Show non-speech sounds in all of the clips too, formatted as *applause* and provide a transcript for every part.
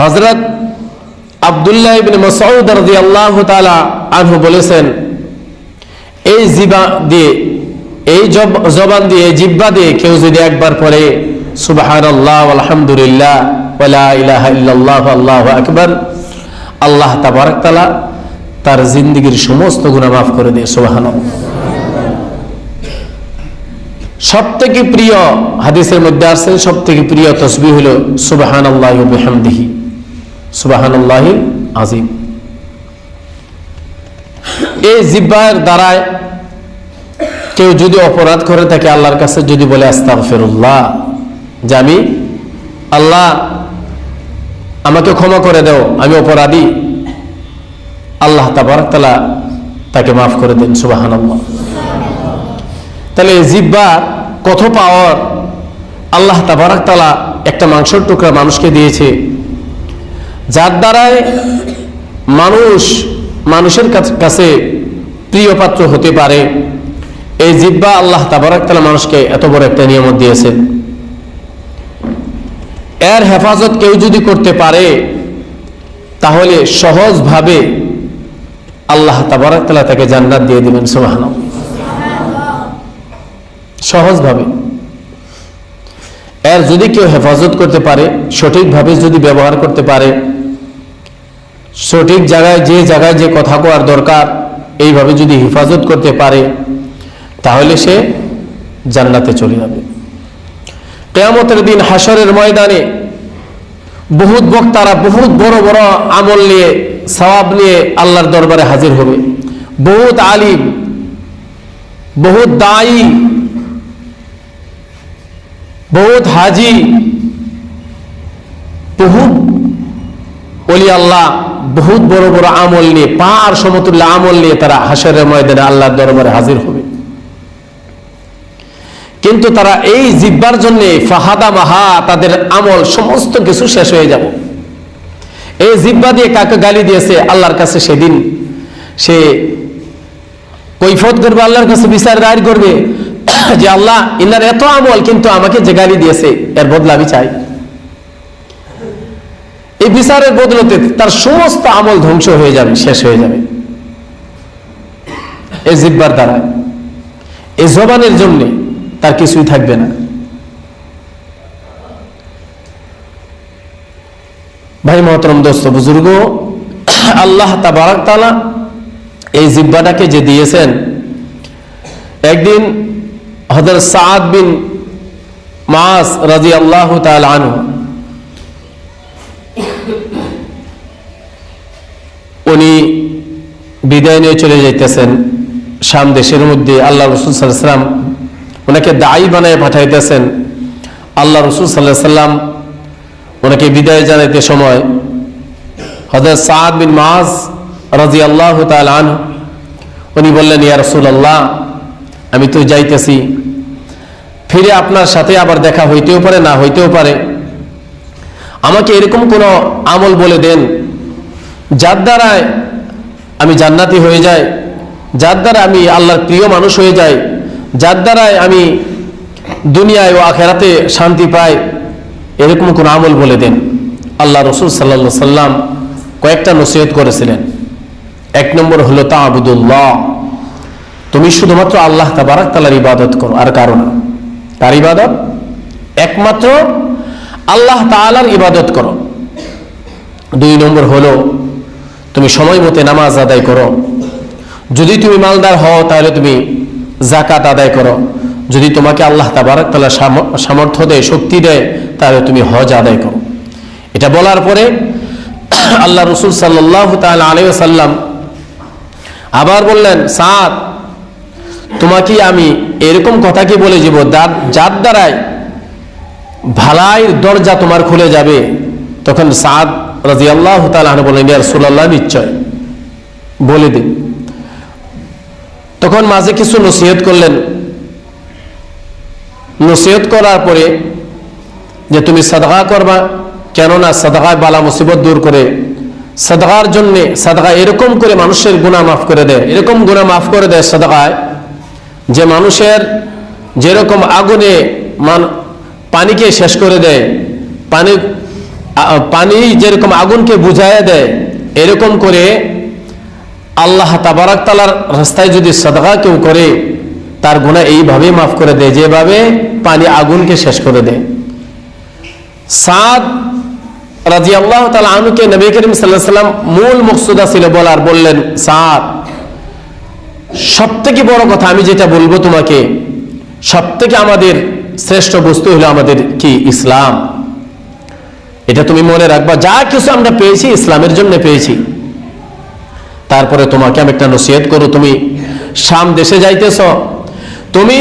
হজরত আবদুল্লাহ ইবিন মসউদ রাদিয়াল্লাহু তাআলা আনহু বলেছেন, এই জিবা দিয়ে, এই জবান দিয়ে জিব্বা দিয়ে কেউ যদি একবার পড়ে, সুবহানাল্লাহ, আলহামদুলিল্লাহ ওয়ালা ইলাহা ইল্লাল্লাহ, আল্লাহু আকবার, আল্লাহ তাবারক তাআলা তার জিন্দেগীর সমস্ত গুনাহ মাফ করে দেয়, সুবহানাল্লাহ। সব থেকে প্রিয় হাদিসের মধ্যে আছে সব থেকে প্রিয় তসবি হলো সুবাহান আল্লাহ বিহামদিহি। সুবাহান আল্লাহ আজিম এই জিব্বার দ্বারায় কেউ যদি অপরাধ করে থাকে আল্লাহর কাছে যদি বলে আস্তাগফিরুল্লাহ, যে আমি আল্লাহ আমাকে ক্ষমা করে দাও, আমি অপরাধী, আল্লাহ তাবারক তাআলা তাকে মাফ করে দেন সুবাহান তাহলে জিব্বার কত পাওয়ার আল্লাহ তাবারাক তালা একটা মাংসের টুকরা মানুষকে দিয়েছে। যার দ্বারায় মানুষ মানুষের কাছ- প্রিয় পাত্র হতে পারে। এই জিব্বা আল্লাহ তাবারাক তালা মানুষকে এত বড় একটা নিয়ামত দিয়েছে। এর হেফাজত কেউ যদি করতে পারে, তাহলে সহজভাবে আল্লাহ তাবারাক তালা তাকে জান্নাত দিয়ে দিবেন, সুবহানাল্লাহ। সহজভাবে। এর যদি কেউ হেফাজত করতে পারে, সঠিকভাবে যদি ব্যবহার করতে পারে সঠিক জায়গায় যে জায়গায় যে কথা কোয়ার দরকার, এইভাবে যদি হেফাজত করতে পারে, তাহলে সে জান্নাতে চলে যাবে। কেয়ামতের দিন হাসরের ময়দানে বহুত বক্তারা বহুত বড় বড় আমল নিয়ে, সওয়াব নিয়ে আল্লাহর দরবারে হাজির হবে। বহুত আলিম, বহুত দায়ী, বহুত হাজি, বহুত অলি আল্লাহ বহুত বড় বড় আমল নিয়ে পার সমতুল্য আমল নিয়ে তারা হাসরের ময়দানে আল্লাহর দরবারে হাজির হবে। কিন্তু তারা এই জিব্বার জন্য ফাহাদা মাহা, তাদের আমল সমস্ত কিছু শেষ হয়ে যাব। এই জিব্বা দিয়ে কাকে গালি দিয়েছে? আল্লাহর কাছে সেদিন সে কৈফত করবে, আল্লাহর কাছে বিচার দায়ের করবে যে আল্লাহ ইনার এত আমল কিন্তু আমাকে যে গালি দিয়েছে, এর বদলা আমি চাই। এই বিচারের বদলতে তার সমস্ত আমল ধ্বংস হয়ে যাবে, শেষ হয়ে যাবে। এই জিব্বার দ্বারা। এই জবানের জন্য তার কিছুই থাকবে না। ভাই মহতরম দোস্ত, বুজুর্গ, আল্লাহ তাআলা এই জিব্বাটাকে যে দিয়েছেন, একদিন হজর সাদ বিন মাস রাজি আল্লাহ আনহু উনি বিদায় নিয়ে চলে যাইতেছেন শাম দেশের মধ্যে। আল্লাহ রসুল সাল্লাম ওনাকে দায়ী বানায় পাঠাইতেছেন। আল্লাহ রসুল সাল্লাহ সাল্লাম ওনাকে বিদায় জানাইতে সময় হজরত সাদ বিন মাস রাজি আল্লাহ তালান উনি বললেন, ইয়া রসুল আল্লাহ আমি তো যাইতেছি। ফিরে আপনার সাথে আবার দেখা হইতেও পারে, না হইতেও পারে। আমাকে এরকম কোনো আমল বলে দেন যার দ্বারায় আমি জান্নাতি হয়ে যাই, যার দ্বারা আমি আল্লাহর প্রিয় মানুষ হয়ে যাই, যার দ্বারায় আমি দুনিয়ায় ও আখেরাতে শান্তি পাই, এরকম কোন আমল বলে দেন। আল্লাহ রসুল সাল্লা সাল্লাম কয়েকটা নসিহত করেছিলেন। এক নম্বর হলো তা আবুদুল্লাহ তুমি শুধুমাত্র আল্লাহ তাবারাক তালার ইবাদত করো, আর কারণ তার ইবাদত? একমাত্র আল্লাহ তালার ইবাদত করো। দুই নম্বর হলো তুমি সময় মতে নামাজ আদায় করো। যদি তুমি মালদার হও, তাহলে তুমি জাকাত আদায় করো। যদি তোমাকে আল্লাহ তাবারাক তালা সামর্থ্য দেয়, শক্তি দেয়, তাহলে তুমি হজ আদায় করো। এটা বলার পরে *clears throat* আল্লাহ রসুল সাল্লাহ তাল আলাইসাল্লাম আবার বললেন, সাদ, তোমাকে আমি এরকম কথা কি বলে যাব? যার দ্বারাই ভালাইয়ের দরজা তোমার খুলে যাবে। তখন সাদ রাজি আল্লাহ বললেন, ইয়া রসুল্লাহ নিশ্চয়। বলে দিন তখন মাঝে কিছু নসিহত করলেন। নসিহত করার পরে যে, তুমি সাদগা করবা? কেননা সাদগায় বালা মুসিবত দূর করে। সাদগার জন্য সাদগা এরকম করে মানুষের গুণা মাফ করে দেয়। এরকম গুণা মাফ করে দেয় সাদগায় যে, মানুষের যেরকম আগুনে মান, পানিকে শেষ করে দেয়। পানি পানি যেরকম আগুনকে বুঝাইয়া দেয়, এরকম করে আল্লাহ তাবারাক তালার রাস্তায় যদি সদকা কেউ করে, তার গুণা এইভাবে মাফ করে দেয়, যেভাবে পানি আগুনকে শেষ করে দেয়। সাদ রাজি আল্লাহ তালা আনুকে নবী করিম সাল্লাহ সাল্লাম মূল মকসুদা ছিল বলার, বললেন, সাদ সব থেকে বড় কথা আমি যেটা বলব তোমাকে সব থেকে আমাদের শ্রেষ্ঠ বস্তু হলো আমাদের কি? ইসলাম। এটা তুমি মনে রাখবা, যা কিছু আমরা পেয়েছি, ইসলামের জন্য পেয়েছি। তারপরে তোমাকে আমি একটা নসিহত করো, তুমি শাম দেশে যাইতেছ, তুমি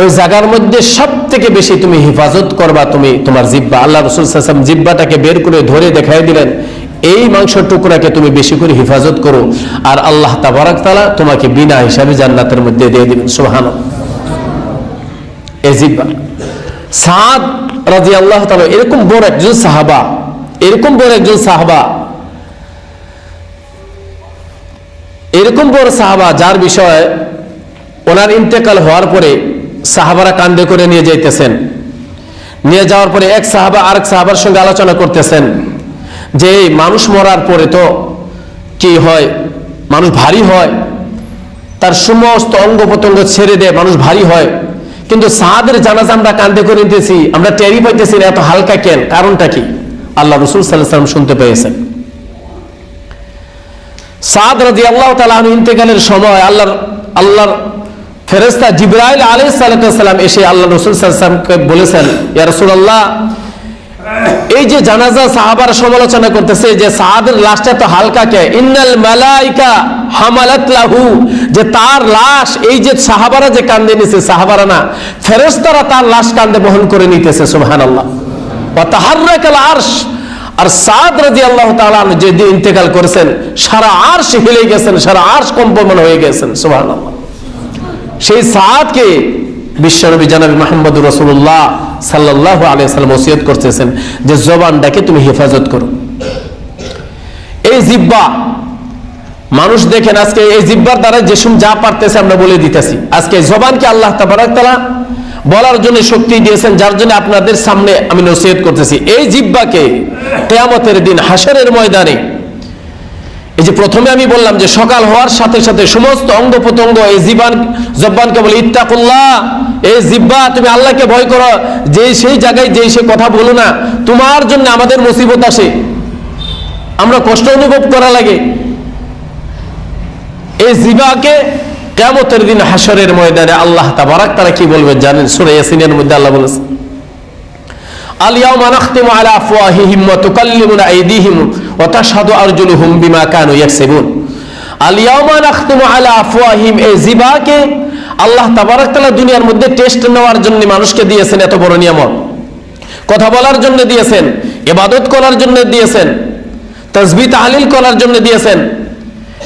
ওই জায়গার মধ্যে সব থেকে বেশি তুমি হেফাজত করবা, তুমি তোমার জিব্বা, আল্লাহ রসুল জিব্বাটাকে বের করে ধরে দেখাই দিলেন, এই মাংস টুকরাকে তুমি বেশি করে হেফাজত করো, আর আল্লাহ তাবারাক তালা তোমাকে বিনা হিসাবে জান্নাতের মধ্যে দিয়ে দিবেন সোহান এই জিব্বা। সাদ রাজি আল্লাহ তালা এরকম বড় একজন সাহাবা, এরকম বড় একজন সাহাবা, এরকম বড় সাহাবা যার বিষয়ে ওনার ইন্তেকাল হওয়ার পরে সাহাবারা কান্দে করে নিয়ে যাইতেছেন। নিয়ে যাওয়ার পরে এক সাহাবা আরেক সাহাবার সঙ্গে আলোচনা করতেছেন যে, এই মানুষ মরার পরে তো কি হয়? মানুষ ভারী হয়। তার সমস্ত অঙ্গ প্রত্যঙ্গ ছেড়ে দেয়, মানুষ ভারী হয়। কিন্তু সাহাদের জানাজা আমরা কান্দে করে নিতেছি, আমরা টেরি পাইতেছি না, এত হালকা কেন? কারণটা কি? আল্লাহ রসুল সাল্লাম শুনতে পেয়েছেন। সাদ রাজি আল্লাহ তালাহ ইন্তেকালের সময় আল্লাহর আল্লাহর ফেরেস্তা জিব্রাইল আলী সাল্লাম এসে আল্লাহ রসুল সাল্লামকে বলেছেন, ইয়া রসুল্লাহ এই যে জানাজা সাহাবার সমালোচনা করতেছে যে সাহাদের লাশটা তো হালকা কে? ইন্নাল মালাইকা হামালাত লাহু। যে তার লাশ, এই যে সাহাবারা যে কান্দে নিছে, সাহাবারা না, ফেরেশতারা তার লাশ কান্দে বহন করে নিতেছে, সুবহানাল্লাহ। ওয়া তাহাররাকাল আরশ। আর সাদ রাজি আল্লাহ তাআলা যে দিন ইন্তেকাল করেছেন, সারা আরশ হিলে গেছেন, সারা আরশ কম্পমান হয়ে গেছেন, সুবহানাল্লাহ। সেই সাদকে বিশ্বনবী জানাবি মাহমুদুর রসুল্লাহ সাল্লাহ আলিয়াল্লাম ওসিয়ত করতেছেন যে জবানটাকে তুমি হেফাজত করো। এই জিব্বা, মানুষ দেখেন আজকে এই জিব্বার দ্বারা যেসব যা পারতেছে আমরা বলে দিতেছি। আজকে জবানকে আল্লাহ তাবারাক তাআলা বলার জন্য শক্তি দিয়েছেন, যার জন্য আপনাদের সামনে আমি নসিহত করতেছি। এই জিব্বাকে কেয়ামতের দিন হাসরের ময়দানে এই যে প্রথমে আমি বললাম যে সকাল হওয়ার সাথে সাথে সমস্ত অঙ্গ প্রত্যঙ্গ, এই জীবান জব্বানকে বলে, ইত্তাকুল্লাহ এই জিব্বা, তুমি আল্লাহকে ভয় করো। যে সেই জায়গায় যে সে কথা বলো না, তোমার জন্য আমাদের মুসিবত আসে। আমরা কষ্ট অনুভব করা লাগে। এই জিবাকে কেমতের দিন হাসরের ময়দানে আল্লাহ তাবারাক তারা কি বলবেন জানেন? সুরে ইয়াসিনের মধ্যে আল্লাহ বলেছেন আলিয়াউমা নাখতিমু আলা আফওয়াহিহিম ওয়া তুকাল্লিমুনা আইদিহিম ওয়া তাশহাদু আরজুলুহুম বিমা কানু ইয়াকসিবুন। আলিয়াউমা নাখতিমু আলা আফওয়াহিম এই জিবাকে আল্লাহ তাবারাক তাআলা দুনিয়ার মধ্যে টেস্ট নেওয়ার জন্য মানুষকে দিয়েছেন, এত বড় নিয়ামত। কথা বলার জন্য দিয়েছেন, ইবাদত করার জন্য দিয়েছেন তাসবিহ তাহলিল করার জন্য দিয়েছেন।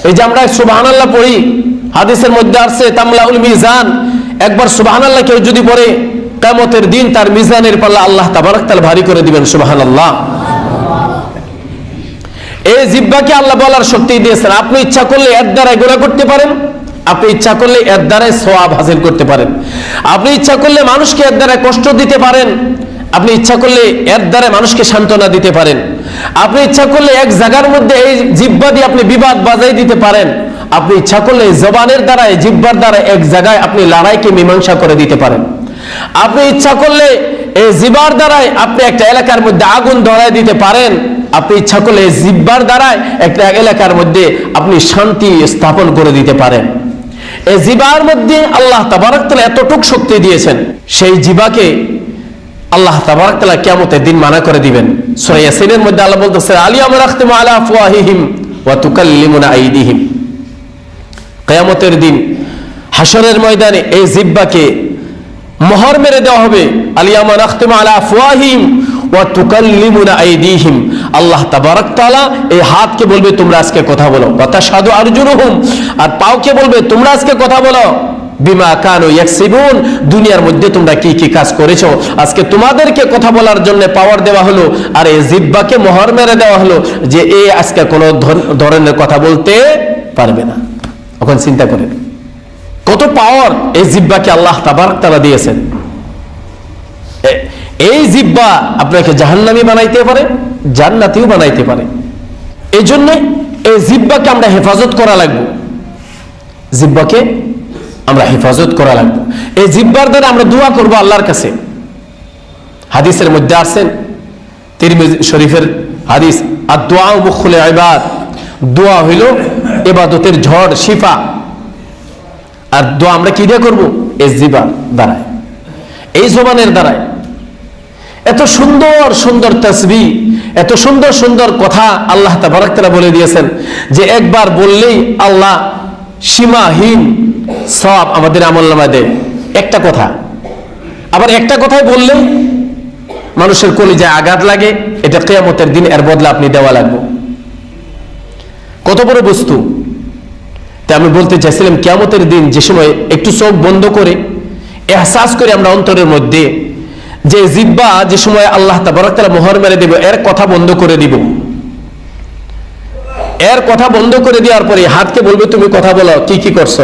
এই যে আমরা সুবহানাল্লাহ পড়ি, হাদিসের মধ্যে আসছে, তামলাউল মিজান, একবার সুবহানাল্লাহ কেউ যদি পড়ে কামতের দিন তার মিজানের পাল্লা আল্লাহ তাবারাক তাআলা ভারী করে দিবেন, সুবহানাল্লাহ। এই জিব্বাকে আল্লাহ বলার শক্তি দিয়েছেন। আপনি ইচ্ছা করলে এর দ্বারাই গুণা করতে পারেন, আপনি ইচ্ছা করলে এর দ্বারাই সোয়াব হাসিল করতে পারেন। আপনি ইচ্ছা করলে মানুষকে এর দ্বারা কষ্ট দিতে পারেন, আপনি ইচ্ছা করলে এর দ্বারা মানুষকে সান্ত্বনা দিতে পারেন। আপনি ইচ্ছা করলে এক জায়গার মধ্যে এই জিব্বা দিয়ে আপনি বিবাদ বাজাই দিতে পারেন। আপনি ইচ্ছা করলে জবানের দ্বারা জিব্বার দ্বারা এক জায়গায় আপনি লড়াইকে মীমাংসা করে দিতে পারেন। আপনি ইচ্ছা করলে এই জিবার দ্বারাই আপনি একটা এলাকার মধ্যে আগুন ধরায় দিতে পারেন। আপনি ইচ্ছা করলে জিব্বার দ্বারাই একটা এলাকার মধ্যে আপনি শান্তি স্থাপন করে দিতে পারেন। এই জিবার মধ্যে আল্লাহ তাবারক তাআলা এতটুক শক্তি দিয়েছেন, সেই জিবাকে আল্লাহ তাবারক তাআলা কিয়ামতের দিন মানা করে দিবেন। সূরা ইয়াসিনের মধ্যে আল্লাহ বলতেছে আলিয়াম রাখতিমু আলা আফওয়াহিহিম ওয়া তুকাল্লিমুনা আইদিহিম। কিয়ামতের দিন হাসরের ময়দানে এই জিব্বাকে মোহর মেরে দেওয়া হবে। আলিয়ামা নাখতিমু আলা আফওয়াহিম ওয়া আল্লাহ হাতকে বলবে, তোমরা আজকে কথা বলো। আরজুলুহুম। আর বলবে, তোমরা আজকে কথা বলো। বিমা দুনিয়ার মধ্যে তোমরা কি কি কাজ করেছ? আজকে তোমাদেরকে কথা বলার জন্য পাওয়ার দেওয়া হলো। আর এই জিব্বাকে মোহর মেরে দেওয়া হলো যে এ আজকে কোনো ধরনের কথা বলতে পারবে না। এখন চিন্তা করেন। কত পাওয়ার এই জিব্বাকে আল্লাহ তাবারক তাআলা দিয়েছেন। এই জিব্বা আপনাকে জাহান্নামি বানাইতে পারে, জান্নাতিও বানাইতে পারে। এই জন্য এই জিব্বাকে আমরা হেফাজত করা লাগবে। জিব্বাকে আমরা হেফাজত করা লাগবে। এই জিব্বার দ্বারা আমরা দোয়া করব আল্লাহর কাছে। হাদিসের মধ্যে আসছেন, তিরমিজি শরীফের হাদিস আর দোয়া মুখলে ইবাদ। দোয়া হইল এবাদতের ঝড়, শিফা। আর দোয়া আমরা কি দিয়ে করব? এই জিবা দ্বারায়। এই জবানের দ্বারায়। এত সুন্দর সুন্দর তসবি, এত সুন্দর সুন্দর কথা আল্লাহ তাবারাকতালা বলে দিয়েছেন যে একবার বললেই আল্লাহ সীমাহীন সব আমাদের আমল নামায় দেয়। একটা কথা। আবার একটা কথাই বললেই মানুষের কলিজায় আঘাত লাগে, এটা কেয়ামতের দিন এর বদলা আপনি দেওয়া লাগবে। কত বড় বস্তু। তা আমি বলতে চাইছিলাম, কেয়ামতের দিন যে সময় একটু চোখ বন্ধ করে এহসাস করে আমরা অন্তরের মধ্যে যে জিব্বা যে সময় আল্লাহ তাবারাকালা মোহর মেরে দেব, এর কথা বন্ধ করে দিব। এর কথা বন্ধ করে দেওয়ার পরে হাতকে বলবে, তুমি কথা বলো, কি কি করছ?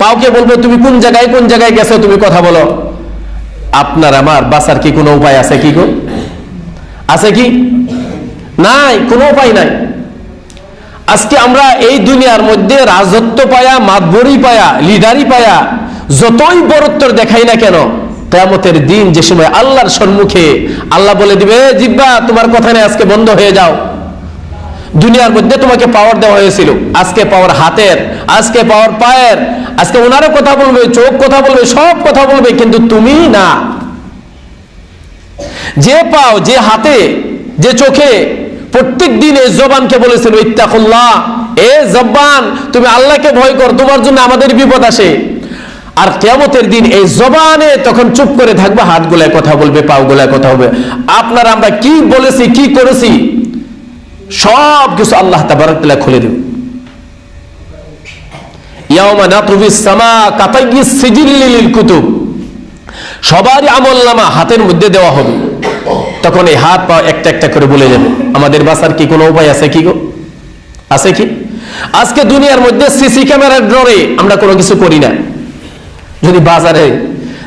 পাওকে বলবে, তুমি কোন জায়গায় কোন জায়গায় গেছো? তুমি কথা বলো। আপনার আমার বাসার কি কোনো উপায় আছে কি গো? আছে কি? নাই, কোনো উপায় নাই। আজকে আমরা এই দুনিয়ার মধ্যে রাজত্ব পায়া মাতবরি পায়া লিডারি পায়া, যতই বরত্তর দেখাই না কেন, কেয়ামতের দিন যে সময় আল্লাহর সম্মুখে আল্লাহ বলে দিবে জিব্বা, তোমার কথা নেই, আজকে বন্ধ হয়ে যাও। দুনিয়ার মধ্যে তোমাকে পাওয়ার দেওয়া হয়েছিল। আজকে পাওয়ার হাতের, আজকে পাওয়ার পায়ের, আজকে ওনারও কথা বলবে, চোখ কথা বলবে, সব কথা বলবে, কিন্তু তুমি না। যে পাও, যে হাতে, যে চোখে প্রত্যেক দিন এই জবানকে বলেছিল ইত্তাকুল্লাহ, এ জবান, তুমি আল্লাহকে ভয় কর, তোমার জন্য আমাদের বিপদ আসে। আর কেমতের দিন এই জবানে তখন চুপ করে থাকবে, হাত গোলায় কথা বলবে, পাও গোলায় কথা বলবে। আপনার আমরা কি বলেছি, কি করেছি? সব কিছু আল্লাহ তাবারাকাল্লাহ খুলে দেব। ইয়াউমা নাতুবিস সামা কুতুব সবারই আমল নামা হাতের মধ্যে দেওয়া হবে। তখন এই হাত পা একটা একটা করে বলে যাবে। আমাদের বাসার কি কোনো উপায় আছে কি গো? আছে কি? আজকে দুনিয়ার মধ্যে সিসি ক্যামেরার ডরে আমরা কোনো কিছু করি না। যদি বাজারে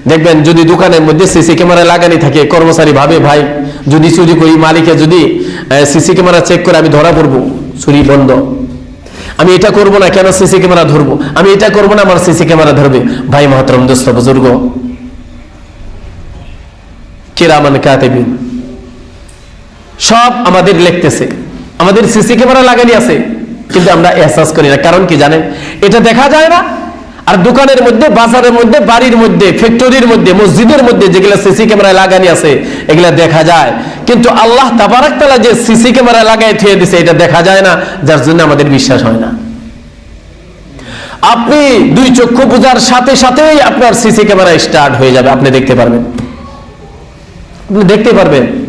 দেখবেন যদি দোকানের মধ্যে সিসি ক্যামেরা লাগানি থাকে, কর্মচারী ভাবে, ভাই, যদি চুরি করি, মালিকে যদি সিসি ক্যামেরা চেক করে আমি ধরা পড়ব, চুরি বন্ধ। আমি এটা করব না, কেন সিসি ক্যামেরা ধরবো? আমি এটা করব না, আমার সিসি ক্যামেরা ধরবে। ভাই মহাতরম দোস্ত, বুজুর্গ। কিরামান কাতিবিন। সব আমাদের লিখতেছে। আমাদের সিসি ক্যামেরা লাগানি আছে, কিন্তু আমরা এহসাস করি না। কারণ কি জানেন? এটা দেখা যায় না। আর দোকানের মধ্যে, বাজারের মধ্যে, বাড়ির মধ্যে, ফ্যাক্টরির মধ্যে, মসজিদের মধ্যে যেগুলা সিসি ক্যামেরা লাগানি আছে, এগুলা দেখা যায়। কিন্তু আল্লাহ তাবারাক তাআলা যে সিসি ক্যামেরা লাগাই থুয়ে দিছে, এটা দেখা যায় না। যার জন্য আমাদের বিশ্বাস হয় না। আপনি দুই চক্ষু পূজার সাথে সাথেই আপনার সিসি ক্যামেরা স্টার্ট হয়ে যাবে। আপনি দেখতে পারবেন। আপনি দেখতে পারবেন।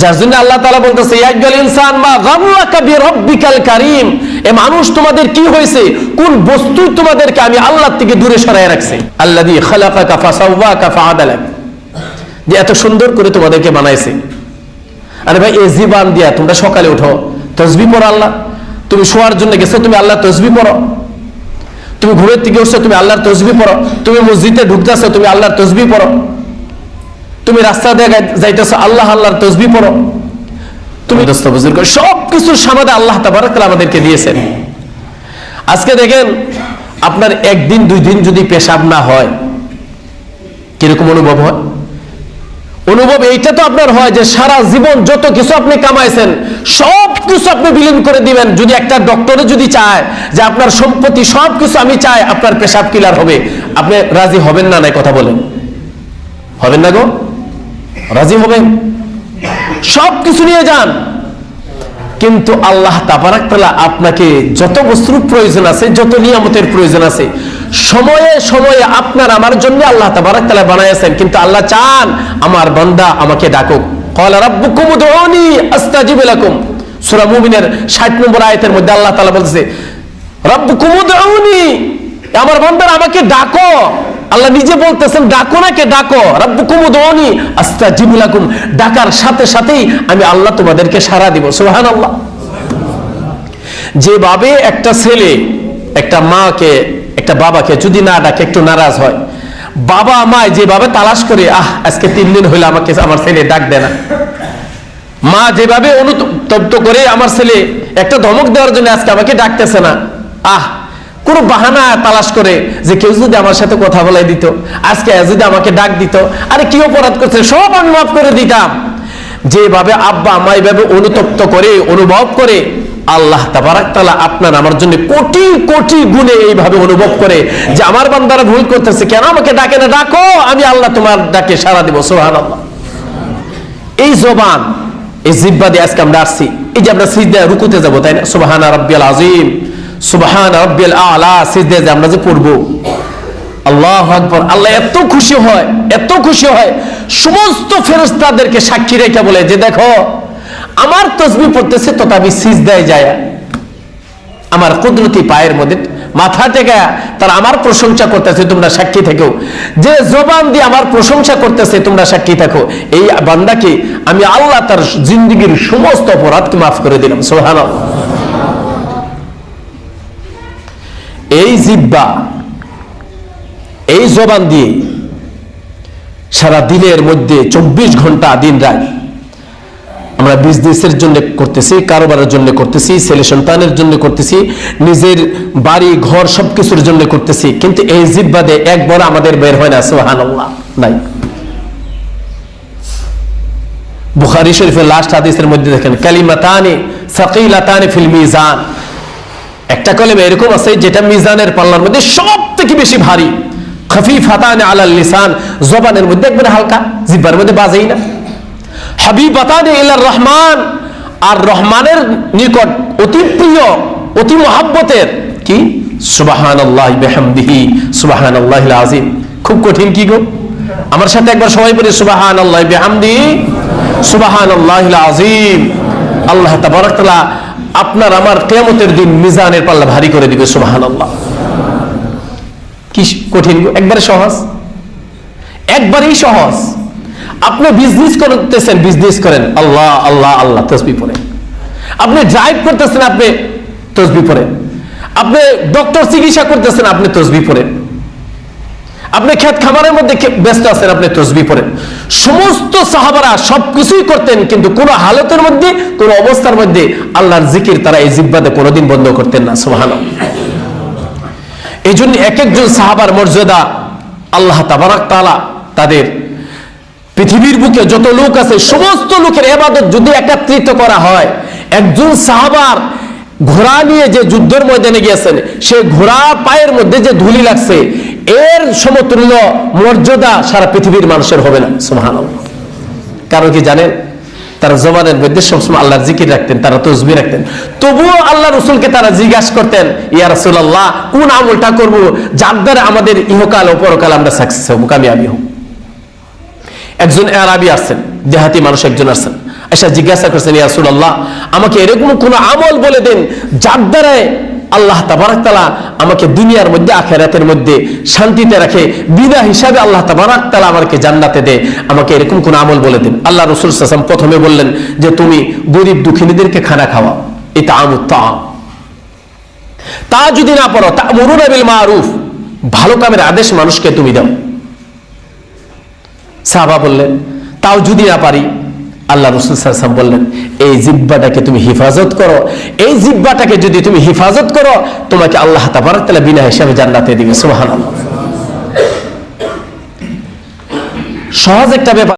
যার জন্য আল্লাহ তালা বলতেছে ইয়াজ্ঞাল ইনসান, মা গাররাকা বিরাব্বিকাল কারীম। এ মানুষ তোমাদের কি হয়েছে? কোন বস্তু তোমাদেরকে আমি আল্লাহ থেকে দূরে সরায় রাখছি? আল্লাহ দিয়ে আল্লাযী খালাকাকা ফাসাওয়াকা ফাআদালাক। যে এত সুন্দর করে তোমাদেরকে বানাইছে। আরে ভাই, এই জীবান দিয়া তোমরা সকালে উঠো, তসবি পড়ো আল্লাহ। তুমি শোয়ার জন্য গেছো, তুমি আল্লাহ তসবি পড়ো। তুমি ঘুমের থেকে উঠছো, তুমি আল্লাহর তসবি পড়ো। তুমি মসজিদে ঢুকতেছো, তুমি আল্লাহর তসবি পড়ো। তুমি রাস্তা দিয়ে যাইতেছো আল্লাহ আল্লাহর তসবি পড়ো। তুমি দোস্ত বুজুর্গ সব কিছুর সমাধে আল্লাহ তাবারাকাল্লাহ আমাদেরকে দিয়েছেন। আজকে দেখেন আপনার একদিন দুই দিন যদি পেশাব না হয় কীরকম অনুভব হয়? অনুভব এইটা তো আপনার হয় যে সারা জীবন যত কিছু আপনি কামাইছেন সব কিছু আপনি বিলীন করে দিবেন। যদি একটা ডক্টরে যদি চায় যে আপনার সম্পত্তি সব কিছু আমি চাই আপনার পেশাব কিলার হবে। আপনি রাজি হবেন না নাই কথা বলেন? হবেন না গো? রাজি হবেন? সব কিছু নিয়ে যান। কিন্তু আল্লাহ তাবারাকাল্লাহ আপনাকে যত বস্তুর প্রয়োজন আছে, যত নিয়ামতের প্রয়োজন আছে, সময়ে সময়ে আপনার আমার জন্য আল্লাহ তাবারাকাল্লাহ বানাইছেন কিন্তু আল্লাহ চান আমার বান্দা আমাকে ডাকুক। ক্বালা রাব্বুকুম উদউনি আস্তাজিব লাকুম। সূরা মুমিনের 60 নম্বর আয়াতের মধ্যে আল্লাহ তাআলা বলছে রাব্বুকুম উদউনি, আমার বান্দারা আমাকে ডাকো। আল্লাহ নিজে বলতেছেন, ডাকো না কে ডাকো। রাব্বুকুম উদউনি আস্তাজিব লাকুম। ডাকার সাথে সাথেই আমি আল্লাহ তোমাদেরকে সাড়া দিব। সুবহানাল্লাহ। যেভাবে একটা ছেলে একটা মাকে, একটা বাবাকে যদি না ডাকে, একটু নারাজ হয়। বাবা আমায় যেভাবে তালাশ করে, আহ, আজকে তিন দিন হইল আমাকে আমার ছেলে ডাক দেয় না। মা যেভাবে অনুতপ্ত করে আমার ছেলে একটা ধমক দেওয়ার জন্য আজকে আমাকে ডাকতেছে না। আহ কোন বাহানা তালাশ করে যে কেউ যদি আমার সাথে কথা বলাই দিত, আজকে যদি আমাকে ডাক দিত, আরে কি অপরাধ করছে, সব আমি মাফ করে দিতাম। যেভাবে আব্বা আম্মা এইভাবে অনুতপ্ত করে, অনুভব করে, আল্লাহ তাবারাক তাআলা আপনার আমার জন্য কোটি কোটি গুণে এইভাবে অনুভব করে যে আমার বান্দারা ভুল করতেছে, কেন আমাকে ডাকে না? ডাকো, আমি আল্লাহ তোমার ডাকে সারা দিব, সুবহানাল্লাহ। এই জবান, এই জিব্বা দিয়ে আজকে আমরা আসছি। এই যে আমরা সিজদায় রুকুতে যাব, তাই না? সুবহানা রাব্বিয়াল আযীম। আমরা যে পড়ব। আল্লাহ আকবর। আল্লাহ এত খুশি হয়, এত খুশি হয়, সমস্ত ফেরেশতাদেরকে সাক্ষী রেখে বলে, যে দেখো, আমার তসবি পড়তেছে, তথাপি সিজদায় যায়। আমার কুদরতি পায়ের মধ্যে মাথা থেকে তারা আমার প্রশংসা করতেছে, তোমরা সাক্ষী থেকো। যে জবান দিয়ে আমার প্রশংসা করতেছে, তোমরা সাক্ষী থাকো। এই বান্দাকে আমি আল্লাহ তার জিন্দগির সমস্ত অপরাধকে মাফ করে দিলাম সোহান এই জিব্বা, এই জবান দিয়ে সারা দিনের মধ্যে চব্বিশ ঘণ্টা দিন রাত আমরা বিজনেসের জন্য করতেছি, কারোবারের জন্য করতেছি, ছেলে সন্তানের জন্য করতেছি, নিজের বাড়ি, ঘর সবকিছুর জন্য করতেছি, কিন্তু এই জিব্বাদে একবার আমাদের বের হয় না সোহান নাই। বুখারি শরীফের লাস্ট হাদিসের মধ্যে দেখেন, কালিমাতানি সাকিলাতানি ফিল মিজান। একটা কলেমা এরকম আছে, যেটা মিজানের পাল্লার মধ্যে সব থেকে বেশি ভারী। খফিফাতানি আলাল লিসান, জবানের মধ্যে একবারে হালকা, জিব্বার মধ্যে বাজেই না। হাবিবাতানি ইলার রহমান, আর রহমানের নিকট অতি প্রিয়, অতি মহাব্বতের কি? সুবাহান আল্লাহ বেহামদিহি সুবাহান আল্লাহ আজিম খুব কঠিন কি গো? আমার সাথে একবার সবাই বলি সুবাহান আল্লাহ বেহামদি সুবাহান আল্লাহ আজিম আল্লাহ তাবারাকাল্লাহ আপনার আমার কেয়ামতের দিন মিজানের পাল্লা ভারী করে দিবে সুবাহান আল্লাহ কি কঠিন একবারে সহজ? একবারেই সহজ। আপনি বিজনেস করতেছেন বিজনেস করেন। আল্লাহ আল্লাহ আল্লাহ, তসবি পড়েন। আপনি ড্রাইভ করতেছেন, আপনি তসবি পড়েন। আপনি ডক্টর চিকিৎসা করতেছেন, আপনি তসবি পড়েন। আপনি ক্ষেত খামারের মধ্যে ব্যস্ত আছেন, আপনি তসবি পড়েন। সমস্ত সাহাবারা সবকিছুই করতেন, কিন্তু কোন হালতের মধ্যে, কোন অবস্থার মধ্যে আল্লাহর জিকির তারা এই জিব্বাতে কোনোদিন বন্ধ করতেন না, সুবহানাল্লাহ। এই জন্য এক একজন সাহাবার মর্যাদা আল্লাহ তাবারাক তাআলা তাদের পৃথিবীর বুকে যত লোক আছে, সমস্ত লোকের এবাদত যদি একত্রিত করা হয়, একজন সাহাবার ঘোড়া নিয়ে যে যুদ্ধের ময়দানে গিয়েছেন, সে ঘোড়া পায়ের মধ্যে যে ধুলি লাগছে এর সমতুল্য মর্যাদা সারা পৃথিবীর মানুষের হবে না। সুবহানাল্লাহ। কারণ কি জানেন? তারা জবানের মধ্যে সবসময় আল্লাহর জিকির রাখতেন, তারা তসবি রাখতেন। তবুও আল্লাহ রসুলকে তারা জিজ্ঞাসা করতেন, ইয়া রাসূলুল্লাহ, কোন আমলটা করব যার দ্বারা আমাদের ইহকাল ও পরকাল আমরা সাকসেস হব, কামিয়াবি হব? একজন আরবি আসছেন, দেহাতি মানুষ একজন আসছেন। আচ্ছা জিজ্ঞাসা করছেন, ইয়া রাসূলুল্লাহ, আমাকে এরকম কোন আমল বলে দেন যার দ্বারায় আল্লাহ তাবারাক তাআলা আমাকে দুনিয়ার মধ্যে, আখেরাতের মধ্যে শান্তিতে রাখে। বিনা হিসাবে আল্লাহ তাবারাক তাআলা আমাকে জান্নাতে দে। আমাকে এরকম কোন আমল বলে দেন। আল্লাহ রাসূল ওয়াসাল্লাম প্রথমে বললেন যে, তুমি গরিব দুঃখিনীদেরকে খানা খাওয়া এটা আমুত তা যদি না পারো তা মরুনা বিল মারুফ। ভালো কামের আদেশ মানুষকে তুমি দাও। সাহাবা বললেন, তাও যদি না পারি আল্লাহ রসুল সাহসাম বললেন, এই জিব্বাটাকে তুমি হেফাজত করো। এই জিব্বাটাকে যদি তুমি হেফাজত করো, তোমাকে আল্লাহ তাবারাক তাহলে বিনা হিসাবে জান্নাতে দিবে। সুবহানাল্লাহ। সহজ একটা ব্যাপার।